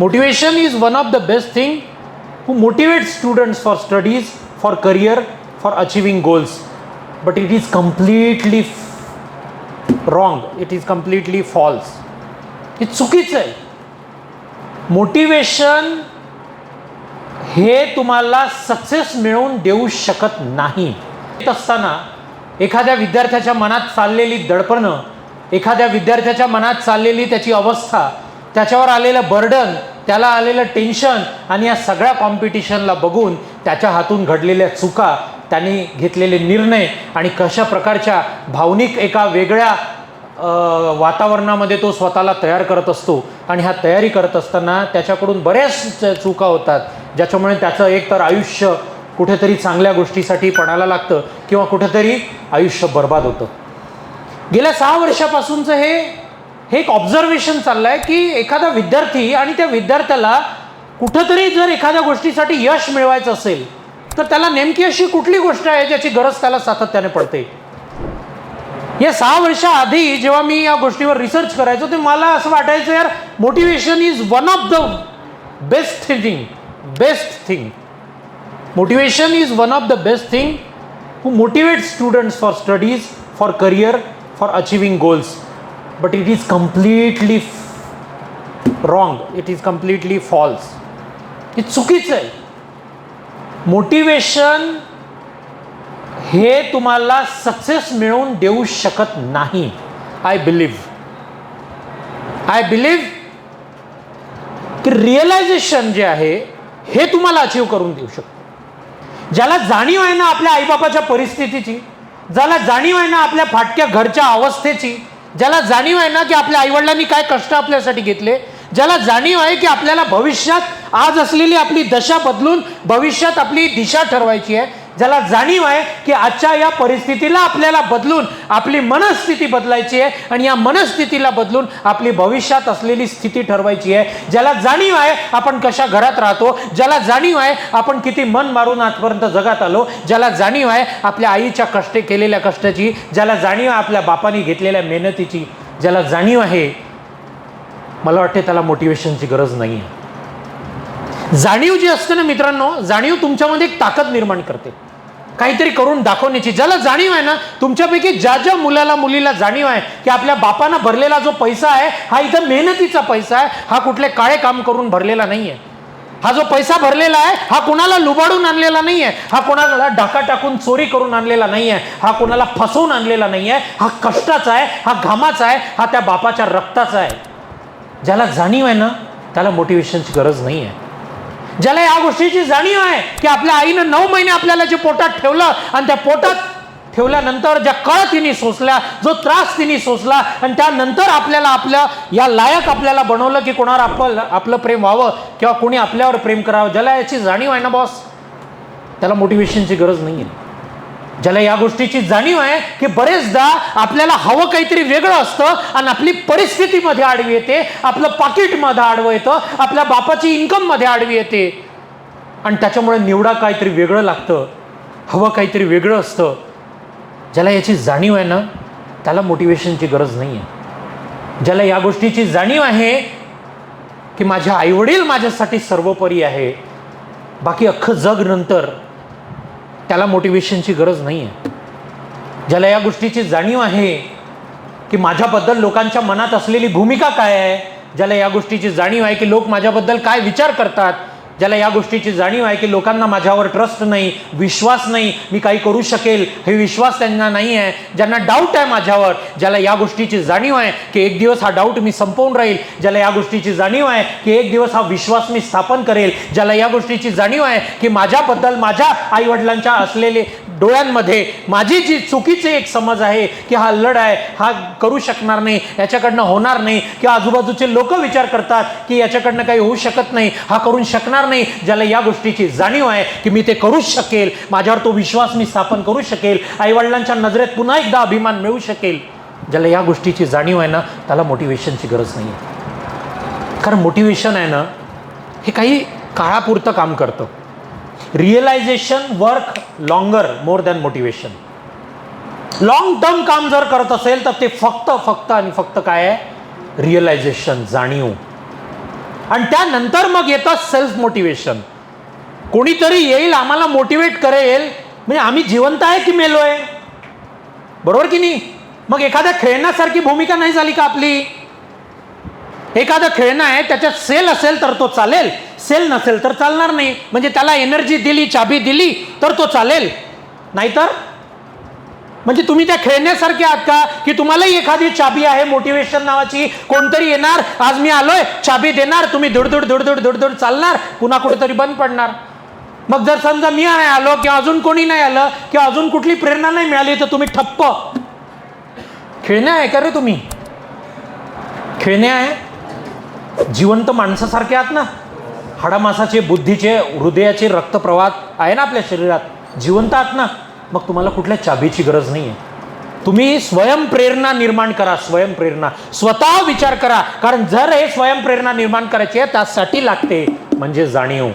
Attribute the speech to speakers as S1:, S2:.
S1: Motivation is one of the best thing who motivate students for studies for career for achieving goals but it is completely wrong it is completely false हे चुकीचं आहे motivation हे तुम्हाला success मिळवून देऊ शकत नाही. येत असताना एखाद्या विद्यार्थ्याच्या मनात चाललेली दडपणं एखाद्या विद्यार्थ्याच्या मनात चाललेली त्याची अवस्था त्याच्यावर आलेलं बर्डन त्याला आलेलं टेन्शन आणि या सगळ्या कॉम्पिटिशनला बघून त्याच्या हातून घडलेल्या चुका त्यांनी घेतलेले निर्णय आणि कशा प्रकारच्या भावनिक एका वेगळ्या वातावरणामध्ये तो स्वतःला तयार करत असतो आणि ह्या तयारी करत असताना त्याच्याकडून बऱ्याच चुका होतात ज्याच्यामुळे त्याचं एकतर आयुष्य कुठेतरी चांगल्या गोष्टीसाठी पणाला लागतं किंवा कुठेतरी आयुष्य बर्बाद होतं. गेल्या सहा वर्षापासूनचं हे हे एक ऑब्झर्वेशन चाललं आहे की एखादा विद्यार्थी आणि त्या विद्यार्थ्याला कुठंतरी जर एखाद्या गोष्टीसाठी यश मिळवायचं असेल तर त्याला नेमकी अशी कुठली गोष्ट आहे ज्याची गरज त्याला सातत्याने पडते? या सहा वर्षाआधी जेव्हा मी या गोष्टीवर रिसर्च करायचो ते मला असं वाटायचं यार motivation is one of the best thinking best thing motivation is one of the best thing who motivate students for studies for career for achieving goals But it is completely f- wrong. It is completely false. हे चुकीचं आहे motivation हे तुम्हाला success मिळवून देऊ शकत नाही I believe I believe की रिअलायझेशन जे आहे हे तुम्हाला अचीव करून देऊ शकतो ज्याला जाणीव आहे ना आपल्या आईबापाच्या परिस्थितीची ज्याला जाणीव आहे ना आपल्या फाटक्या घरच्या अवस्थेची ज्याला जाणीव आहे ना की आपल्या आईवडिलांनी काय कष्ट आपल्यासाठी घेतले ज्याला जाणीव आहे की आपल्याला भविष्यात आज असलेली आपली दशा बदलून भविष्यात आपली दिशा ठरवायची आहे ज्याला जाणीव आहे की आजच्या या परिस्थितीला आपल्याला बदलून आपली मनस्थिती बदलायची आहे आणि या मनस्थितीला बदलून आपली भविष्यात असलेली स्थिती ठरवायची आहे. ज्याला जाणीव आहे आपण कशा घरात राहतो ज्याला जाणीव आहे आपण किती मन मारून आजपर्यंत जगात आलो ज्याला जाणीव आहे आपल्या आईच्या कष्टे केलेल्या कष्टाची ज्याला जाणीव आहे आपल्या बापाने घेतलेल्या मेहनतीची ज्याला जाणीव आहे मला वाटते त्याला मोटिवेशनची गरज नाही आहे जाणीव जी असते ना मित्रांनो जाणीव तुमच्यामध्ये एक ताकद निर्माण करते. काहीतरी करून दाखवण्याची. ज्याला जाणीव आहे ना तुमच्यापैकी ज्या ज्या मुलाला मुलीला जाणीव आहे की आपल्या बापानं भरलेला जो पैसा आहे हा इथं मेहनतीचा पैसा आहे हा कुठले काळे काम करून भरलेला नाही आहे हा जो पैसा भरलेला आहे हा कोणाला लुबाडून आणलेला नाही आहे हा कोणाला डाका टाकून चोरी करून आणलेला नाही आहे हा कोणाला फसवून आणलेला नाही आहे हा कष्टाचा आहे हा घामाचा आहे हा त्या बापाच्या रक्ताचा आहे. ज्याला जाणीव आहे ना त्याला मोटिवेशनची गरज नाही आहे ज्याला या गोष्टीची जाणीव आहे की आपल्या आईनं नऊ महिने आपल्याला जे पोटात ठेवलं आणि त्या पोटात ठेवल्यानंतर ज्या कळ तिने सोसल्या जो त्रास तिने सोसला आणि त्यानंतर आपल्याला आपल्या या लायक आपल्याला बनवलं की कोणावर आपलं आपलं प्रेम व्हावं किंवा कोणी आपल्यावर प्रेम करावं ज्याला याची जाणीव आहे ना बॉस त्याला मोटिवेशनची गरज नाही आहे ज्याला या गोष्टीची जाणीव आहे की बरेचदा आपल्याला हवं काहीतरी वेगळं असतं आणि आपली परिस्थितीमध्ये आडवी येते आपलं पाकिटमध्ये आडवं येतं आपल्या बापाची इन्कममध्ये आडवी येते. आणि त्याच्यामुळे निवडा काहीतरी वेगळं लागतं हवं काहीतरी वेगळं असतं. ज्याला याची जाणीव आहे ना त्याला मोटिवेशनची गरज नाही आहे ज्याला या गोष्टीची जाणीव आहे की माझ्या आईवडील माझ्यासाठी सर्वोपरी आहे बाकी अख्खं जग नंतर त्याला मोटिवेशनची गरज नाही आहे ज्याला या गोष्टीची जाणीव आहे की माझ्याबद्दल लोकांच्या मनात असलेली भूमिका काय आहे ज्याला या गोष्टीची जाणीव आहे की लोक माझ्याबद्दल काय विचार करतात ज्याला या गोष्टीची जाणीव आहे की लोकांना माझ्यावर ट्रस्ट नाही विश्वास नाही मी काही करू शकेल हे विश्वास त्यांना नाही आहे. ज्यांना डाऊट आहे माझ्यावर ज्याला या गोष्टीची जाणीव आहे की एक दिवस हा डाऊट मी संपवून राहील ज्याला या गोष्टीची जाणीव आहे की एक दिवस हा विश्वास मी स्थापन करेल ज्याला या गोष्टीची जाणीव आहे की माझ्याबद्दल माझ्या आईवडिलांच्या असलेले डोळ्यांमध्ये माझी जी चुकीची एक समज आहे की हा लढ आहे हा करू शकणार नाही याच्याकडनं होणार नाही किंवा आजूबाजूचे लोक विचार करतात की याच्याकडनं काही होऊ शकत नाही हा करून शकणार नाही ज्याला या गोष्टीची जाणीव आहे की मी ते करूच शकेल माझ्यावर तो विश्वास मी स्थापन करू शकेल आईवडिलांच्या नजरेत पुन्हा एकदा अभिमान मिळू शकेल ज्याला या गोष्टीची जाणीव आहे ना त्याला मोटिवेशनची गरज नाही आहे कारण मोटिवेशन आहे ना हे काही काळापुरतं काम करतं. Realisation work longer more than motivation long term काम जर करत असेल तर ते फक्त फक्त आणि फक्त काय आहे? रिअलायझेशन जाणीव. आणि त्यानंतर मग येतं सेल्फ मोटिवेशन कोणीतरी येईल आम्हाला मोटिवेट करेल. म्हणजे आम्ही जिवंत आहे की मेलो आहे बरोबर की नाही? मग एखाद्या खेळण्यासारखी भूमिका नाही झाली का आपली? एखादं खेळणं आहे त्याच्यात सेल असेल तर तो चालेल. सेल नसेल तर चालणार नाही. म्हणजे त्याला एनर्जी दिली चाबी दिली तर तो चालेल. नाहीतर? म्हणजे तुम्ही त्या खेळण्यासारखे आहात का? की तुम्हालाही एखादी चाबी आहे मोटिवेशन नावाची कोणतरी येणार आज मी आलोय चाबी देणार तुम्ही धुडधुड धुडधुड धुडधुड चालणार पुन्हा कुठेतरी बंद पडणार. मग जर समजा मी नाही आलो किंवा अजून कोणी नाही आलं किंवा अजून कुठली प्रेरणा नाही मिळाली तर तुम्ही ठप्प. खेळणे आहे का रे तुम्ही? खेळणे आहे? जिवंत माणसासारखे आहात ना? हाडामासाचे बुद्धीचे हृदयाचे रक्तप्रवाह आहे ना आपल्या शरीरात? जिवंत आहात ना? मग तुम्हाला कुठल्या चाबीची गरज नाही आहे तुम्ही स्वयंप्रेरणा निर्माण करा स्वयंप्रेरणा स्वतः विचार करा. कारण जर हे स्वयंप्रेरणा निर्माण करायची आहे त्यासाठी लागते. म्हणजे जाणीव.